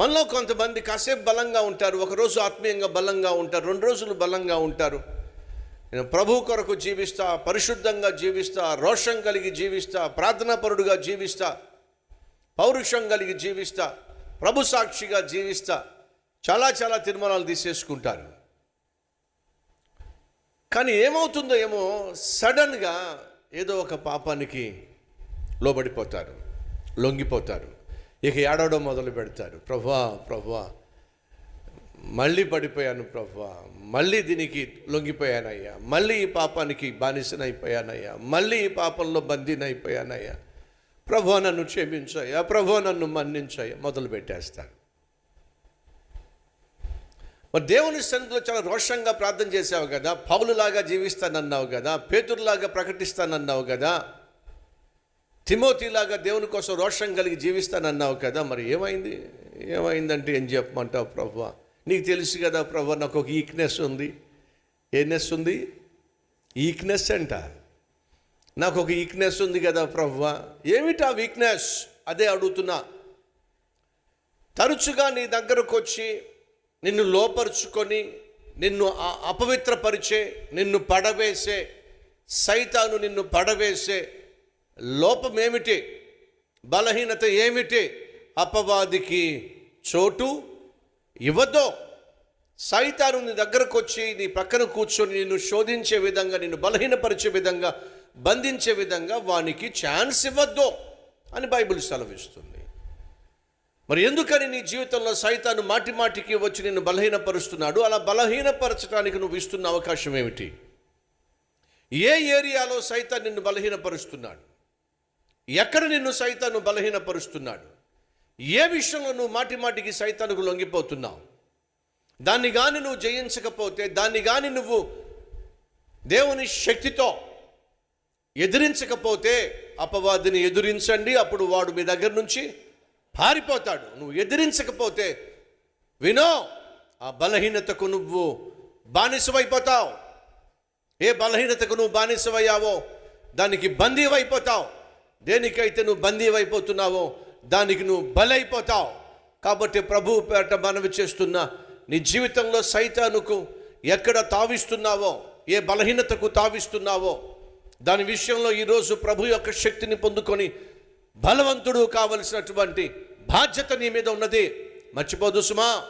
మనలో కొంతమంది కాసేపు బలంగా ఉంటారు ఒకరోజు ఆత్మీయంగా బలంగా ఉంటారు రెండు రోజులు బలంగా ఉంటారు. నేను ప్రభు కొరకు జీవిస్తా పరిశుద్ధంగా జీవిస్తా రోషం కలిగి జీవిస్తా ప్రార్థనాపరుడుగా జీవిస్తా పౌరుషం కలిగి జీవిస్తా ప్రభు సాక్షిగా జీవిస్తా చాలా చాలా తీర్మానాలు తీసేసుకుంటారు. కానీ ఏమవుతుందో ఏమో సడన్గా ఏదో ఒక పాపానికి లోబడిపోతారు లొంగిపోతారు. ఇక ఏడవడం మొదలు పెడతారు. ప్రభా ప్రభా మళ్ళీ పడిపోయాను ప్రభా. మళ్ళీ దీనికి లొంగిపోయానయ్యా. మళ్ళీ ఈ పాపానికి బానిసనైపోయానయ్యా. మళ్ళీ ఈ పాపంలో బందీనైపోయానయ్యా. ప్రభు నన్ను క్షమించాయా ప్రభు నన్ను మన్నించాయా మొదలు పెట్టేస్తాను మరి దేవుని సన్నిధిలో చాలా రోషంగా ప్రార్థన చేసావు కదా. పౌలులాగా జీవిస్తానన్నావు కదా. పేతురులాగా ప్రకటిస్తానన్నావు కదా. తిమోతిలాగా దేవుని కోసం రోషం కలిగి జీవిస్తానన్నావు కదా మరి ఏమైంది? ఏమైందంటే ఏం చెప్పమంటావు ప్రభు? నీకు తెలుసు కదా ప్రభు నాకు ఒక ఈక్నెస్ ఉంది. ఏనెస్ ఉంది? ఈక్నెస్ అంట. నాకు ఒక వీక్నెస్ ఉంది కదా ప్రభు. ఏమిటా వీక్నెస్ అదే అడుగుతున్నా. తరచుగా నీ దగ్గరకు వచ్చి నిన్ను లోపరుచుకొని నిన్ను అపవిత్రపరిచే నిన్ను పడవేసే సైతాను నిన్ను పడవేసే లోపమేమిటి? బలహీనత ఏమిటి? అపవాదికి చోటు ఇవ్వద్దు. సైతాను నీ దగ్గరకు వచ్చి నీ పక్కన కూర్చొని నిన్ను శోధించే విధంగా నిన్ను బలహీనపరిచే విధంగా బంధించే విధంగా వానికి ఛాన్స్ ఇవ్వద్దు అని బైబిల్ సెలవిస్తుంది. మరి ఎందుకని నీ జీవితంలో సైతాను మాటి మాటికి వచ్చి నిన్ను బలహీనపరుస్తున్నాడు? అలా బలహీనపరచడానికి నువ్వు ఇస్తున్న అవకాశం ఏమిటి? ఏ ఏరియాలో సైతాన్ నిన్ను బలహీనపరుస్తున్నాడు? ఎక్కడ నిన్ను సైతాను బలహీనపరుస్తున్నాడు? ఏ విషయంలో నువ్వు మాటి మాటికి సైతానుకు లొంగిపోతున్నావు? దాన్ని కానీ నువ్వు జయించకపోతే దాన్ని కానీ నువ్వు దేవుని శక్తితో ఎదిరించకపోతే అపవాదిని ఎదిరించండి అప్పుడు వాడు మీ దగ్గర నుంచి పారిపోతాడు. నువ్వు ఎదిరించకపోతే వినో ఆ బలహీనతకు నువ్వు బానిసవైపోతావు. ఏ బలహీనతకు నువ్వు బానిసవయ్యావో దానికి బందీవైపోతావు. దేనికైతే నువ్వు బందీవైపోతున్నావో దానికి నువ్వు బలైపోతావు. కాబట్టి ప్రభువు పేట మనవి చేస్తున్నా నీ జీవితంలో సైతానుకు ఎక్కడ తావిస్తున్నావో ఏ బలహీనతకు తావిస్తున్నావో దాని విషయంలో ఈరోజు ప్రభు యొక్క శక్తిని పొందుకొని బలవంతుడు కావలసినటువంటి బాధ్యత నీ మీద ఉన్నది. మర్చిపోదు సుమా.